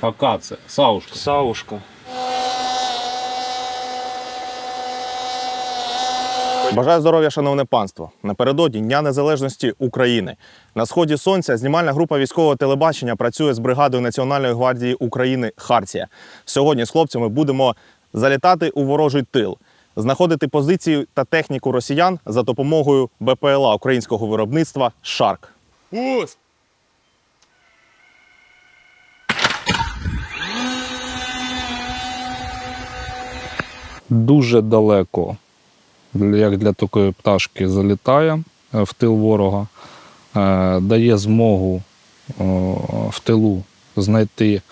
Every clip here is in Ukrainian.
Акація, саушка. Саушка. Бажаю здоров'я, шановне панство. Напередодні Дня Незалежності України. На сході сонця знімальна група військового телебачення працює з бригадою Національної гвардії України Хартія. Сьогодні з хлопцями будемо залітати у ворожий тил, знаходити позиції та техніку росіян за допомогою БПЛА українського виробництва Шарк. Ус! Дуже далеко, як для такої пташки, залітає е, в тил ворога, Е, дає змогу в тилу знайти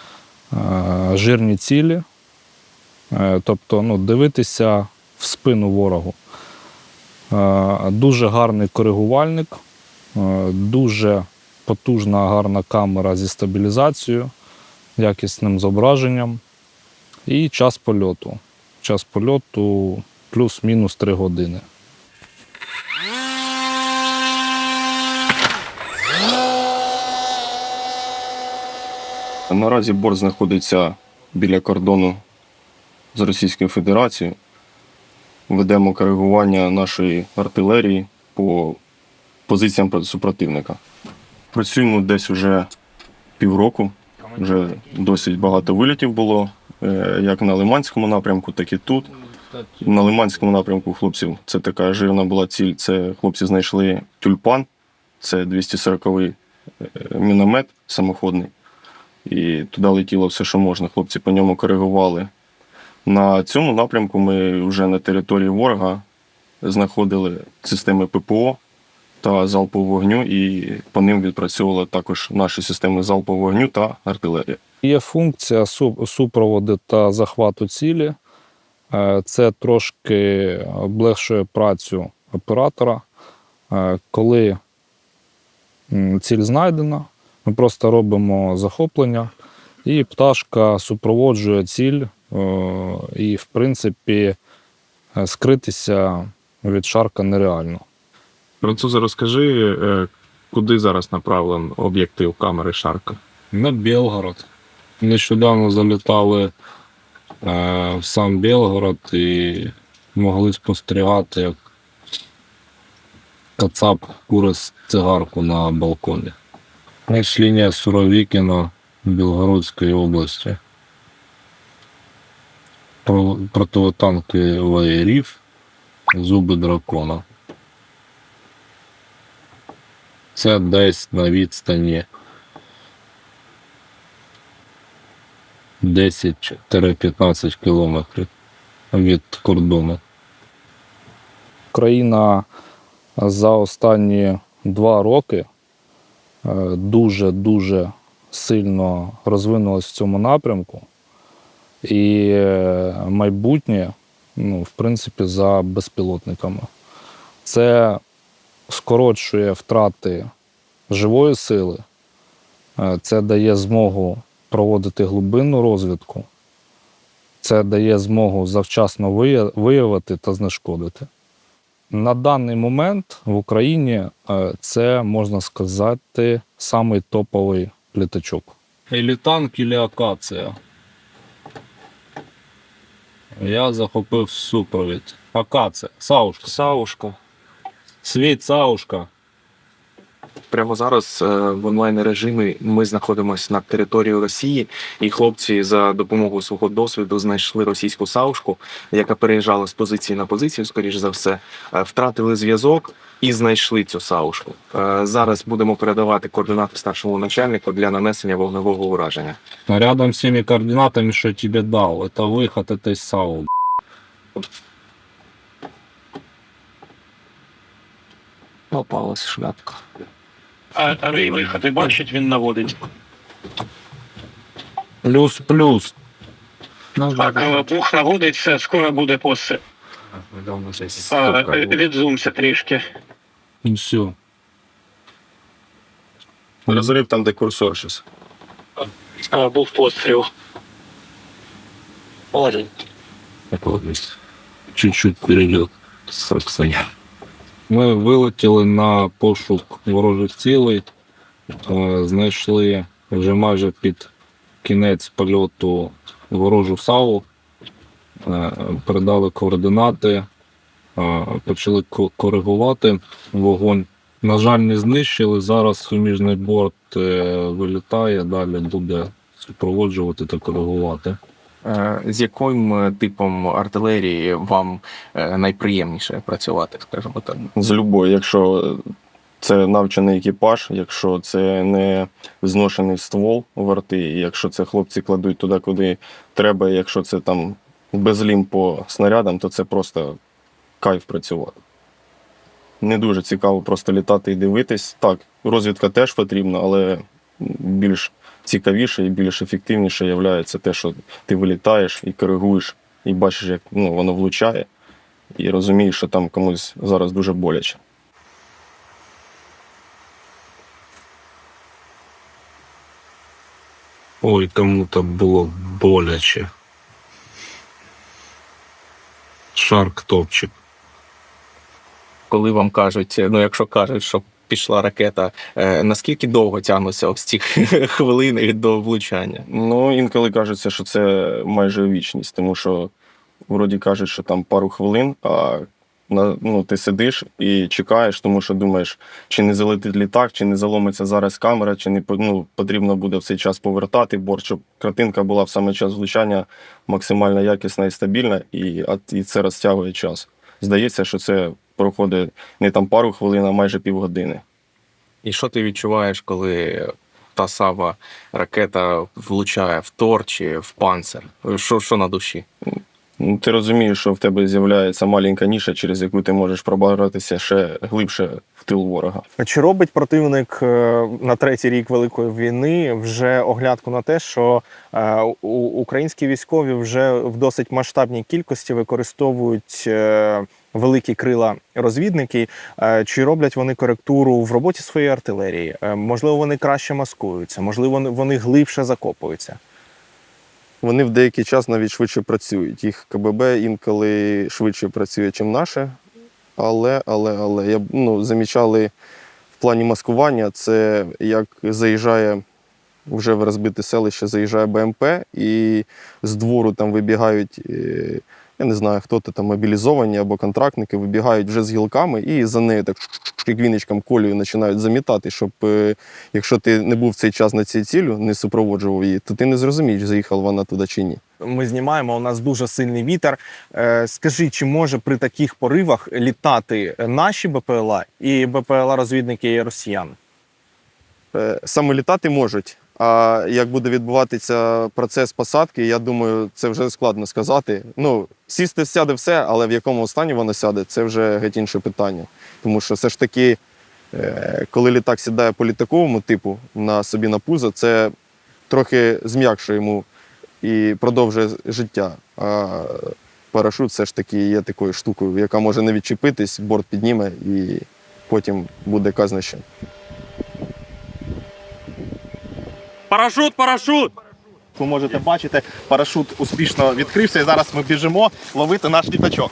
е, жирні цілі, тобто ну, дивитися в спину ворогу. Дуже гарний коригувальник, дуже потужна гарна камера зі стабілізацією, якісним зображенням і час польоту. Час польоту плюс-мінус 3 години. Наразі борт знаходиться біля кордону з Російською Федерацією. Ведемо коригування нашої артилерії по позиціям супротивника. Працюємо десь вже півроку. Вже досить багато вилітів було, як на Лиманському напрямку, так і тут. На Лиманському напрямку хлопців це така жирна була ціль. Це хлопці знайшли тюльпан, це 240-й е, міномет самоходний. І туди летіло все, що можна. Хлопці по ньому коригували. На цьому напрямку ми вже на території ворога знаходили системи ППО та залпового вогню, і по ним відпрацьовували також наші системи залпового вогню та артилерія. Є функція супроводу та захвату цілі. Е, Це трошки облегшує працю оператора. Е, Коли ціль знайдена, ми просто робимо захоплення, і пташка супроводжує ціль, е, і, в принципі, скритися від шарка нереально. Французе, розкажи, куди зараз направлен об'єктив камери Шарка? На Білгород. Нещодавно залітали е, в сам Білгород і могли спостерігати, як Кацап курить цигарку на балконі. Ось лінія Суровікіна Білгородської області. Про- Противотанковий рів, зуби дракона. Це десь на відстані 10-15 кілометрів від кордону. Україна за останні два роки дуже-дуже сильно розвинулась в цьому напрямку. І е, майбутнє, ну, в принципі, за безпілотниками. Це скорочує втрати живої сили, Е, це дає змогу проводити глибинну розвідку, це дає змогу завчасно виявити та знешкодити. На даний момент в Україні е, це, можна сказати, самий топовий літачок. Ілі танк, ілі акація. Я захопив супровід. Акація, саушка. Саушка. Світ саушка Прямо зараз е, в онлайн режимі ми знаходимося на території Росії, і хлопці за допомогою свого досвіду знайшли російську саушку, яка переїжджала з позиції на позицію, скоріш за все, е, втратили зв'язок і знайшли цю саушку. Е, Зараз будемо передавати координати старшому начальнику для нанесення вогневого ураження. Рядом с теми координатами, что я тебе дал, это выход этой САУ. Попалась шляпка. А, а ви виходи бачить, він наводить. Плюс-плюс. Так, е, пух наводить, все, скоро буде постріл. А, е, Відзумся трішки. И все. Розрив там, де курсор щось. А, був постріл. Один. Чуть-чуть перейдет. Ми вилетіли на пошук ворожих цілей, знайшли вже майже під кінець польоту ворожу САУ, е, передали координати, почали коригувати вогонь. На жаль, не знищили. Зараз суміжний борт е, вилітає, далі буде супроводжувати та коригувати. Е, З яким е, типом артилерії вам е, найприємніше працювати, скажімо так? З любою, якщо це навчений екіпаж, якщо це не зношений ствол в арти, якщо це хлопці кладуть туди, куди треба, якщо це там безлім по снарядам, то це просто кайф працювати. Не дуже цікаво просто літати і дивитись. Так, розвідка теж потрібна, але більш цікавіше і більш ефективніше є те, що ти вилітаєш і коригуєш, і бачиш, як ну, воно влучає, і розумієш, що там комусь зараз дуже боляче. Ой, кому-то було боляче. Шарк топчик. Коли вам кажуть, ну якщо кажуть, що пішла ракета, е, наскільки довго тягнуться ось ці хвилини до влучання? Ну, інколи кажеться, що це майже вічність, тому що вроді кажуть, що там пару хвилин, а ну, ти сидиш і чекаєш, тому що думаєш, чи не залетить літак, чи не заломиться зараз камера, чи не ну, потрібно буде в цей час повертати борт, щоб картинка була в саме час влучання максимально якісна і стабільна, і, і це розтягує час. Здається, що це проходить не там пару хвилин, а майже півгодини. І що ти відчуваєш, коли та сама ракета влучає в тор чи в панцир? Що, що на душі? Ну, Ти розумієш, що в тебе з'являється маленька ніша, через яку ти можеш пробиратися ще глибше в тил ворога. Чи робить противник е, на третій рік Великої війни вже оглядку на те, що е, українські військові вже в досить масштабній кількості використовують е, великі крила розвідники? Е, Чи роблять вони коректуру в роботі своєї артилерії? Е, Можливо, вони краще маскуються, можливо, вони- глибше закопуються. Вони в деякий час навіть швидше працюють. Їх КББ інколи швидше працює, ніж наше. Але, але, але я ну, замічали в плані маскування, це як заїжджає вже в розбите селище, заїжджає БМП, і з двору там вибігають, е, я не знаю, хто то там мобілізовані або контрактники, вибігають вже з гілками і за нею так як колію починають замітати, щоб якщо ти не був в цей час на цій цілю, не супроводжував її, то ти не зрозумієш, заїхала вона туди чи ні. Ми знімаємо, у нас дуже сильний вітер. Скажи, чи може при таких поривах літати наші БПЛА і БПЛА розвідники росіян? Саме літати можуть. А як буде відбуватися процес посадки, я думаю, це вже складно сказати. Ну, сісти сяде все, але в якому стані воно сяде, це вже геть інше питання. Тому що все ж таки, е, коли літак сідає по літаковому типу на собі на пузо, це трохи зм'якшує йому і продовжує життя. А парашут все ж таки є такою штукою, яка може не відчепитись, борт підніме і потім буде казна ще. Парашут, парашут! Ви можете бачити, парашут успішно відкрився, і зараз ми біжимо ловити наш літачок.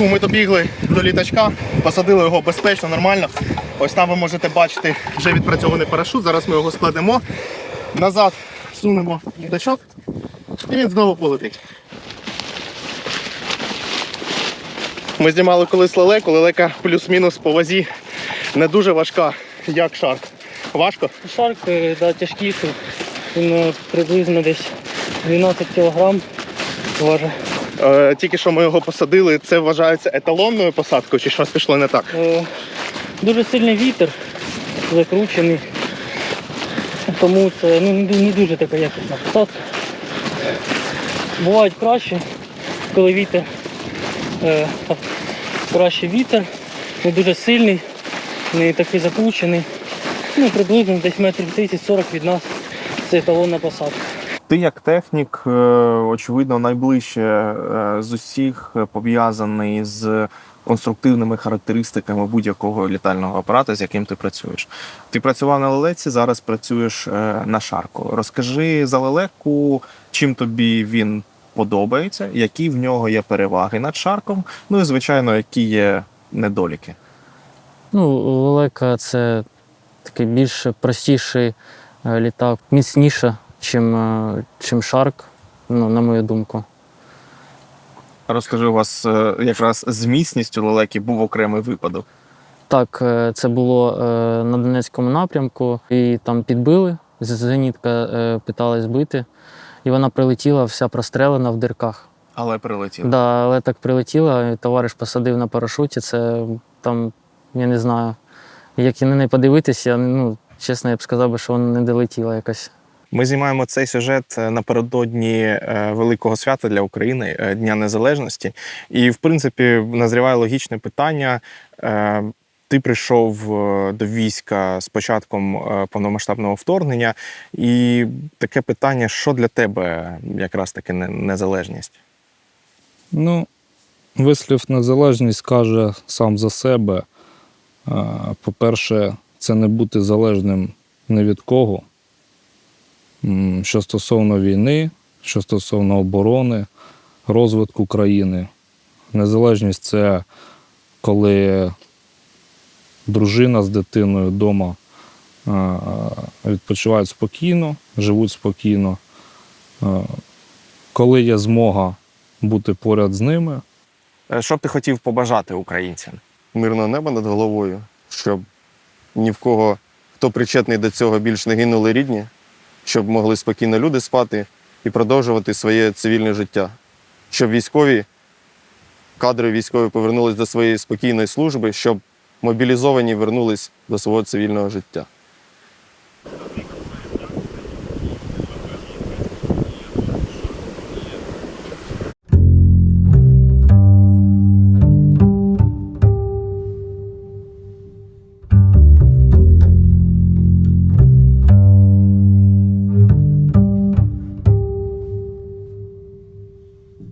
Ми добігли до літачка, посадили його безпечно, нормально. Ось там ви можете бачити вже відпрацьований парашут. Зараз ми його складемо. Назад сунемо літачок. І він знову полетить. Ми знімали колись лелеку, лелека плюс-мінус по вазі не дуже важка, як шарк. Важко? Шарк е, да, тяжкіший. Він е, приблизно десь 12 кг важить. Е, тільки що ми його посадили, це вважається еталонною посадкою, чи щось пішло не так? Е, дуже сильний вітер, закручений. Тому це ну, не не дуже така якісна посадка. Бувають краще, коли вітер е, краще вітер, не дуже сильний, не такий закручений. Ну, приблизно десь метрів 30-40 від нас це еталонна посадка. Ти як технік, е, очевидно, найближче е, з усіх е, пов'язаний з конструктивними характеристиками будь-якого літального апарата, з яким ти працюєш. Ти працював на лелеці, зараз працюєш на шарку. Розкажи за лелеку, чим тобі він подобається, які в нього є переваги над шарком, ну і звичайно, які є недоліки. Ну, лелека це такий більш простіший літак, міцніше, чим, е, чим шарк, ну, на мою думку. Розкажи, у вас е, якраз з міцністю лелеки був окремий випадок. Так, е, це було на Донецькому напрямку, і там підбили. Зенітка питалась збити, і вона прилетіла вся прострелена в дирках. Але прилетів. Да, але так прилетіла, і товариш посадив на парашуті. Це там, я не знаю, як і на неї подивитися, ну, чесно, я б сказав, що вона не долетіла якось. Ми знімаємо цей сюжет е, напередодні е, великого свята для України е, Дня Незалежності. І, в принципі, назріває логічне питання. Ти прийшов до війська з початком повномасштабного вторгнення, і таке питання: що для тебе якраз таки незалежність? Ну, вислів незалежність каже сам за себе. По-перше, це не бути залежним ні від кого. Що стосовно війни, що стосовно оборони, розвитку країни. Незалежність це коли дружина з дитиною вдома відпочивають спокійно, живуть спокійно. Коли є змога бути поряд з ними, Е, Що б ти хотів побажати українцям? Мирного неба над головою, щоб ні в кого, хто причетний до цього, більш не гинули рідні, щоб могли спокійно люди спати і продовжувати своє цивільне життя. Щоб військові, кадри військові повернулись до своєї спокійної служби, щоб мобілізовані вернулись до свого цивільного життя.